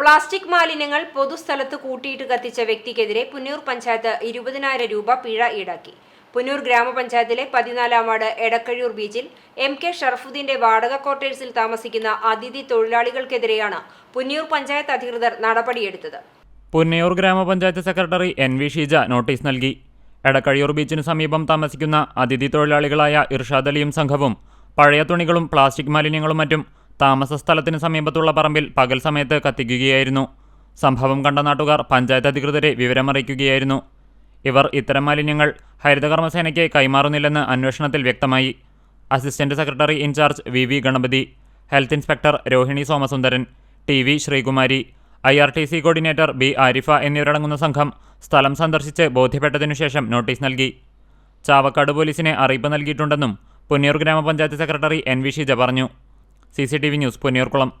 Plastic മാലിന്യങ്ങൾ പൊതുസ്ഥലത്ത് കൂട്ടിയിട്ട് കത്തിച്ച വ്യക്തിക്കെതിരെ പുന്നൂർ പഞ്ചായത്ത് ഇരുപതിനായിരം രൂപ പിഴ ഈടാക്കി. പുന്നൂർ ഗ്രാമപഞ്ചായത്തിലെ പതിനാലാം വാർഡ് എടക്കഴൂർ ബീച്ചിൽ എം കെ ഷർഫുദ്ദീന്റെ വാടക ക്വാർട്ടേഴ്സിൽ താമസിക്കുന്ന അതിഥി തൊഴിലാളികൾക്കെതിരെയാണ് പുന്നൂർ പഞ്ചായത്ത് അധികൃതർ നടപടിയെടുത്തത്. പുന്നയൂർ ഗ്രാമപഞ്ചായത്ത് secretary N V Sheeja notice നൽകി. എടക്കഴിയൂർ ബീച്ചിന് സമീപം താമസിക്കുന്ന അതിഥി തൊഴിലാളികളായ ഇർഷാദ് അലിയും സംഘവും പഴയ തുണികളും പ്ലാസ്റ്റിക് മാലിന്യങ്ങളും മറ്റും താമസ സ്ഥലത്തിന് സമീപത്തുള്ള പറമ്പിൽ പകൽ സമയത്ത് കത്തിക്കുകയായിരുന്നു. സംഭവം കണ്ട നാട്ടുകാർ പഞ്ചായത്ത് അധികൃതരെ വിവരമറിയിക്കുകയായിരുന്നു. ഇവർ ഇത്തരം മാലിന്യങ്ങൾ ഹരിതകർമ്മസേനയ്ക്ക് കൈമാറുന്നില്ലെന്ന് അന്വേഷണത്തിൽ വ്യക്തമായി. Assistant secretary in charge V V Ganapathi health inspector Rohini Somasundaran T V Sreekumari I R T C coordinator B Arifa എന്നിവരടങ്ങുന്ന സംഘം സ്ഥലം സന്ദർശിച്ച് ബോധ്യപ്പെട്ടതിനു ശേഷം നോട്ടീസ് നൽകി. ചാവക്കാട് പോലീസിനെ അറിയിപ്പ് നൽകിയിട്ടുണ്ടെന്നും പുന്നൂർ ഗ്രാമപഞ്ചായത്ത് സെക്രട്ടറി എൻ വി ഷീജ പറഞ്ഞു. C news Punnayurkulam.